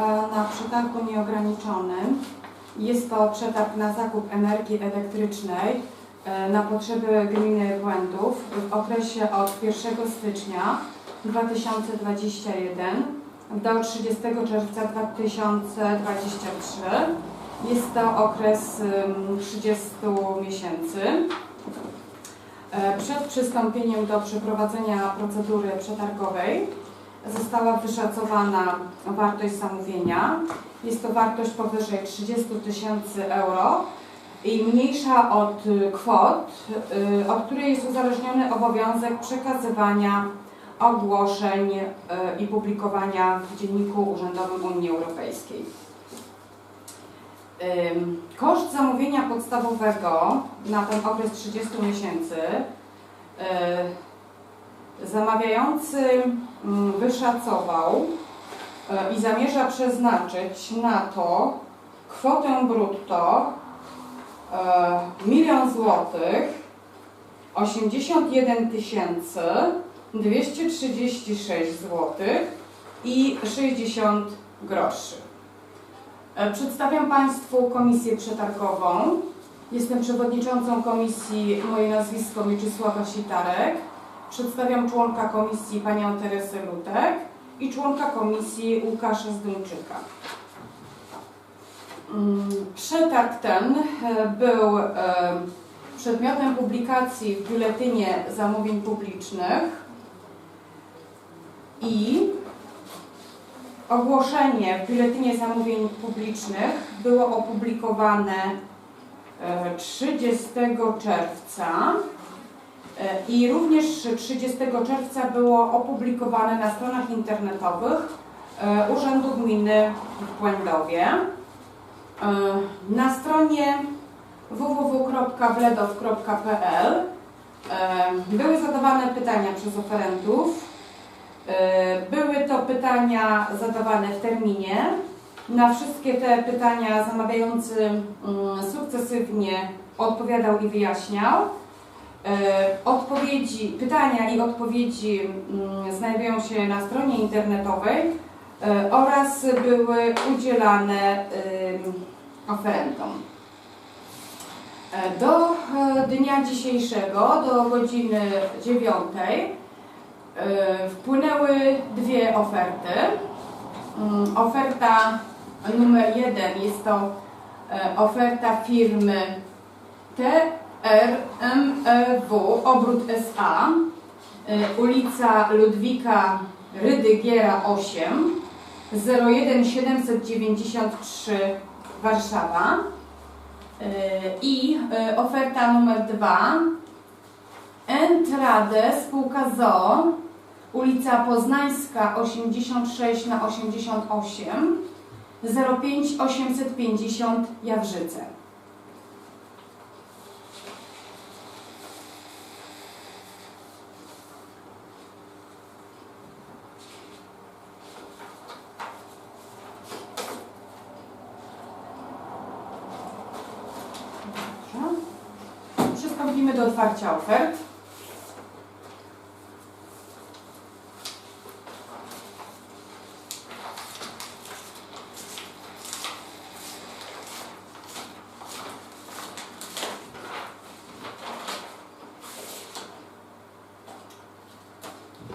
Na przetargu nieograniczonym. Jest to przetarg na zakup energii elektrycznej e, na potrzeby gminy Błędów w okresie od 1 stycznia 2021 do 30 czerwca 2023. Jest to okres ym, 30 miesięcy. E, Przed przystąpieniem do przeprowadzenia procedury przetargowej została wyszacowana wartość zamówienia. Jest to wartość powyżej 30 tysięcy euro i mniejsza od y, kwot, y, od której jest uzależniony obowiązek przekazywania ogłoszeń y, i publikowania w Dzienniku Urzędowym Unii Europejskiej. Koszt zamówienia podstawowego na ten okres 30 miesięcy zamawiający mm, wyszacował e, i zamierza przeznaczyć na to kwotę brutto e, milion złotych 81 tysięcy 236 złotych i 60 groszy. E, Przedstawiam Państwu komisję przetargową. Jestem przewodniczącą komisji, moje nazwisko Mieczysława Sitarek. Przedstawiam członka komisji panią Teresę Lutek i członka komisji Łukasza Zduńczyka. Mm, Przetarg ten e, był e, przedmiotem publikacji w Biuletynie Zamówień Publicznych i ogłoszenie w Biuletynie Zamówień Publicznych było opublikowane e, 30 czerwca E, I również 30 czerwca było opublikowane na stronach internetowych e, Urzędu Gminy w Błędowie. E, Na stronie www.wledow.pl były zadawane pytania przez oferentów. Były to pytania zadawane w terminie. Na wszystkie te pytania zamawiający mm, sukcesywnie odpowiadał i wyjaśniał. E, Odpowiedzi, pytania i odpowiedzi mm, znajdują się na stronie internetowej e, oraz były udzielane ym, oferentom. E, Do e, dnia dzisiejszego, do godziny 9 e, wpłynęły dwie oferty. Mm, Oferta numer jeden jest to e, oferta firmy T RMEW Obrót SA, y, ulica Ludwika Rydygiera 8, 01793 Warszawa. Y, I y, oferta numer 2 Entrade spółka ZOO, ulica Poznańska 86 na 88, 05850 Jawrzyce. Dobrze. Przystąpimy do otwarcia ofert.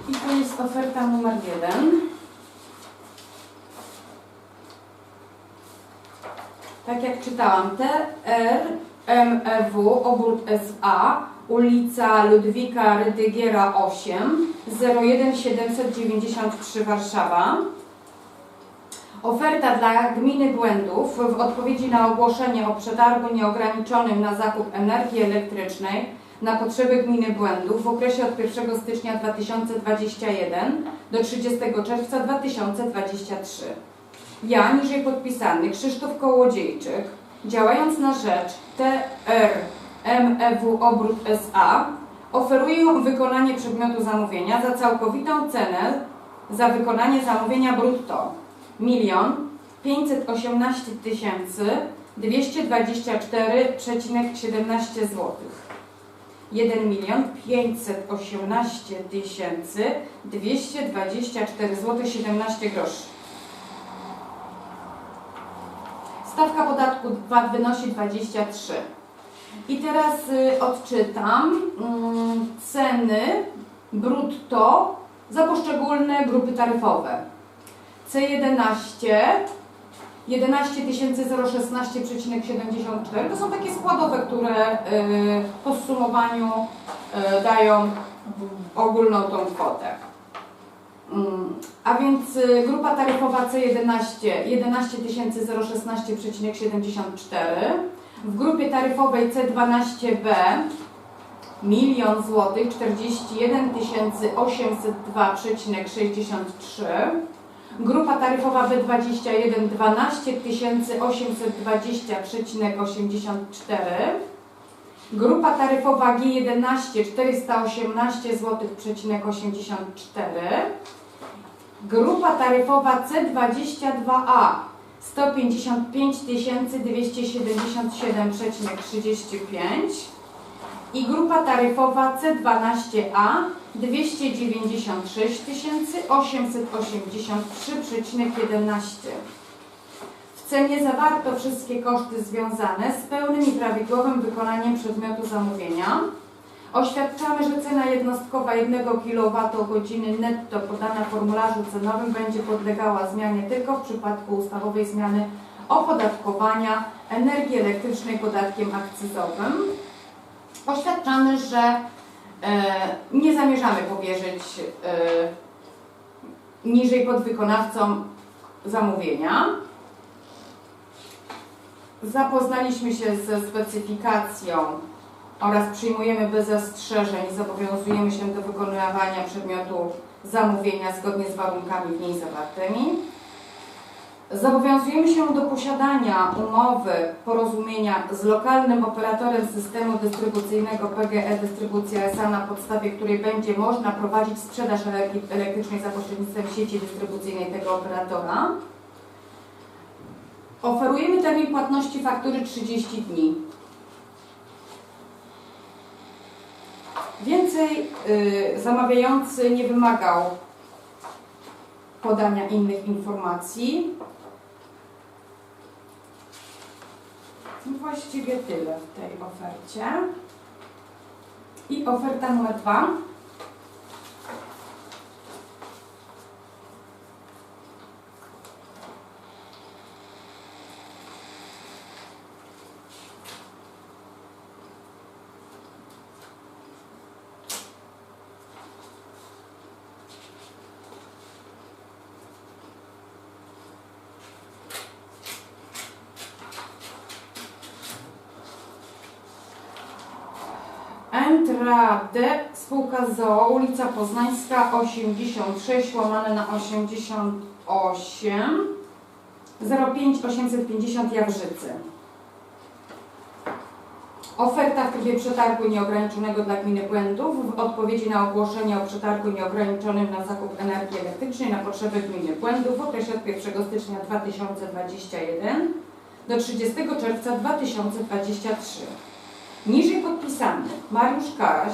I to jest oferta numer jeden. Tak jak czytałam, TRMEW Obrót SA, ulica Ludwika Rydygiera 8, 01793 Warszawa. Oferta dla gminy Błędów w odpowiedzi na ogłoszenie o przetargu nieograniczonym na zakup energii elektrycznej na potrzeby gminy Błędów w okresie od 1 stycznia 2021 do 30 czerwca 2023. Ja, niżej podpisany Krzysztof Kołodziejczyk, działając na rzecz TRMEW Obrót SA, oferuję wykonanie przedmiotu zamówienia za całkowitą cenę za wykonanie zamówienia brutto 1 518 224,17 zł. 1 milion 518 224 zł 17 groszy. Stawka podatku VAT wynosi 23. I teraz y, odczytam mm, ceny brutto za poszczególne grupy taryfowe. C11 11 016,74 to są takie składowe, które y, po zsumowaniu y, dają ogólną tą kwotę. Mm, A więc y, grupa taryfowa C11 11 016,74 w grupie taryfowej C12B milion złotych 41 802,63 Grupa taryfowa B21 12 820,84 Grupa taryfowa G11 418 zł,84 Grupa taryfowa C22A 155 277,35 i grupa taryfowa C12A 296 883,11. W cenie zawarto wszystkie koszty związane z pełnym i prawidłowym wykonaniem przedmiotu zamówienia. Oświadczamy, że cena jednostkowa 1 kWh netto podana w formularzu cenowym będzie podlegała zmianie tylko w przypadku ustawowej zmiany opodatkowania energii elektrycznej podatkiem akcyzowym. Oświadczamy, że e, nie zamierzamy powierzyć e, niżej podwykonawcom zamówienia. Zapoznaliśmy się ze specyfikacją oraz przyjmujemy bez zastrzeżeń i zobowiązujemy się do wykonywania przedmiotu zamówienia zgodnie z warunkami w niej zawartymi. Zobowiązujemy się do posiadania umowy porozumienia z lokalnym operatorem systemu dystrybucyjnego PGE Dystrybucja SA, na podstawie której będzie można prowadzić sprzedaż elektrycznej za pośrednictwem sieci dystrybucyjnej tego operatora. Oferujemy termin płatności faktury 30 dni. Więcej y, zamawiający nie wymagał podania innych informacji. I właściwie tyle w tej ofercie. I oferta numer dwa. Entrade, spółka ZOO, ulica Poznańska 86, łamane na 88, 05 850 Jabrzycy. Oferta w trybie przetargu nieograniczonego dla gminy Błędów w odpowiedzi na ogłoszenie o przetargu nieograniczonym na zakup energii elektrycznej na potrzeby gminy Błędów w okresie od 1 stycznia 2021 do 30 czerwca 2023. Mariusz Karaś,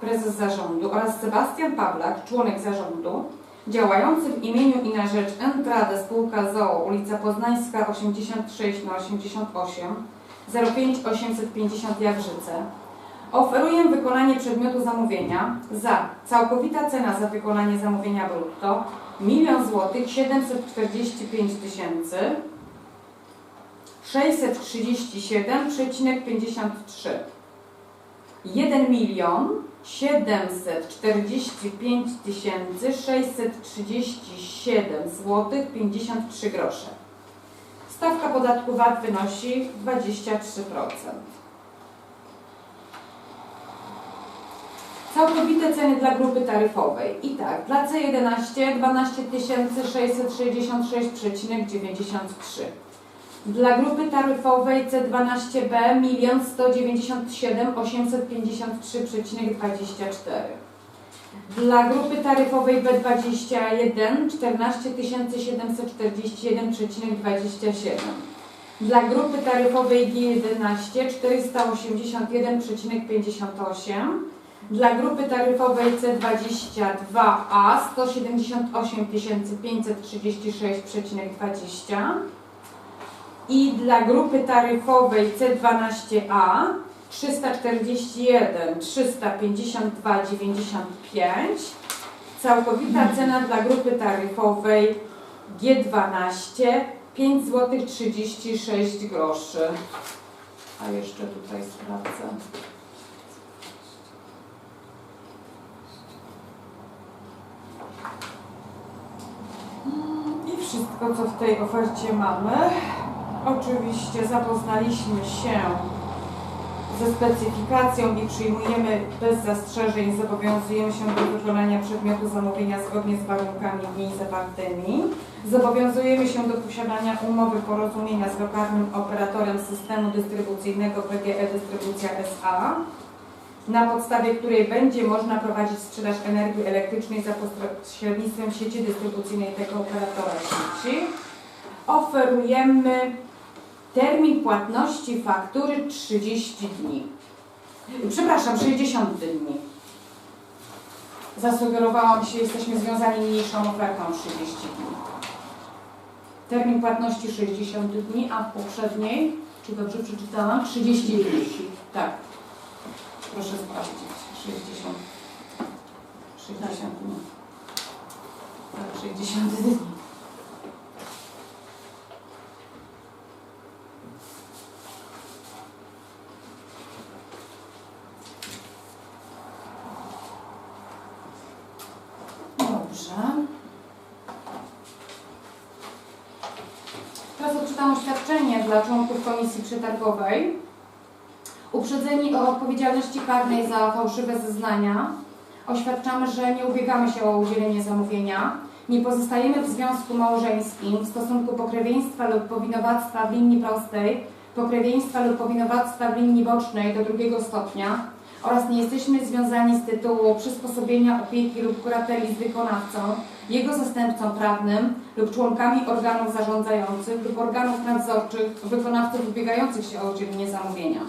prezes zarządu oraz Sebastian Pawlak, członek zarządu, działający w imieniu i na rzecz Entrade spółka ZOO, ulica Poznańska 86 na 88 05 850 Jagrzyce, oferuję wykonanie przedmiotu zamówienia za całkowita cena za wykonanie zamówienia brutto 1 złotych 745 tysięcy 637,53 1 milion 745 tysięcy 637 zł 53 grosze. Stawka podatku VAT wynosi 23%. Całkowite ceny dla grupy taryfowej. I tak, dla C11 12 666,93 dla grupy taryfowej C12B 1 197 853,24 Dla grupy taryfowej B21 14 741,27 Dla grupy taryfowej G11 481,58 Dla grupy taryfowej C22A 178 536,20 i dla grupy taryfowej C12A 341 352,95 Całkowita cena dla grupy taryfowej G12 5 zł 36 groszy. A jeszcze tutaj sprawdzę. I wszystko, co w tej ofercie mamy. Oczywiście zapoznaliśmy się ze specyfikacją i przyjmujemy bez zastrzeżeń, zobowiązujemy się do wykonania przedmiotu zamówienia zgodnie z warunkami w niej zawartymi. Zobowiązujemy się do posiadania umowy porozumienia z lokalnym operatorem systemu dystrybucyjnego PGE Dystrybucja SA, na podstawie której będzie można prowadzić sprzedaż energii elektrycznej za pośrednictwem sieci dystrybucyjnej tego operatora sieci. Oferujemy termin płatności faktury 30 dni. Przepraszam, 60 dni. Zasugerowałam się, jesteśmy związani mniejszą ofertą 30 dni. Termin płatności 60 dni, a w poprzedniej, czy dobrze przeczytałam? 30 dni. Tak. Proszę sprawdzić. 60. 60 dni. Tak, 60 dni. Dobrze. Oświadczenie dla członków Komisji Przetargowej. Uprzedzeni o odpowiedzialności karnej za fałszywe zeznania, oświadczamy, że nie ubiegamy się o udzielenie zamówienia, nie pozostajemy w związku małżeńskim w stosunku pokrewieństwa lub powinowactwa w linii prostej, pokrewieństwa lub powinowactwa w linii bocznej do drugiego stopnia oraz nie jesteśmy związani z tytułu przysposobienia opieki lub kurateli z wykonawcą, jego zastępcą prawnym lub członkami organów zarządzających lub organów nadzorczych wykonawców ubiegających się o udzielenie zamówienia.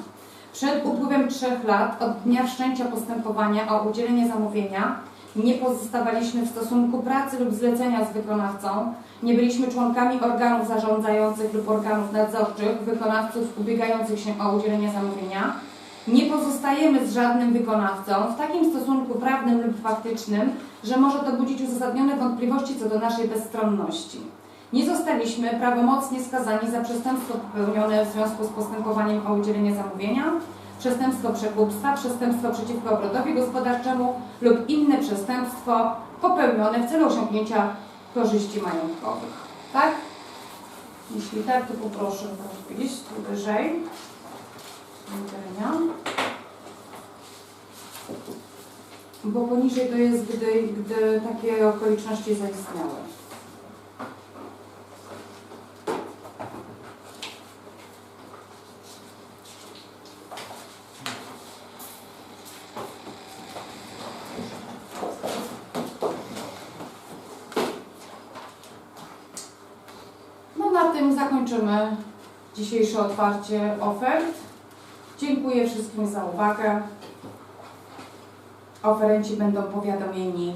Przed upływem trzech lat od dnia wszczęcia postępowania o udzielenie zamówienia nie pozostawaliśmy w stosunku pracy lub zlecenia z wykonawcą, nie byliśmy członkami organów zarządzających lub organów nadzorczych wykonawców ubiegających się o udzielenie zamówienia, nie pozostajemy z żadnym wykonawcą w takim stosunku prawnym lub faktycznym, że może to budzić uzasadnione wątpliwości co do naszej bezstronności. Nie zostaliśmy prawomocnie skazani za przestępstwo popełnione w związku z postępowaniem o udzielenie zamówienia, przestępstwo przekupstwa, przestępstwo przeciwko obrotowi gospodarczemu lub inne przestępstwo popełnione w celu osiągnięcia korzyści majątkowych. Tak? Jeśli tak, to poproszę tu wyżej. Widzenia. Bo poniżej to jest, gdy, gdy takie okoliczności zaistniały. No zakończymy dzisiejsze otwarcie ofert. Dziękuję wszystkim za uwagę. Oferenci będą powiadomieni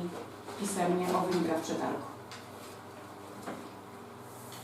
pisemnie o wynikach przetargu.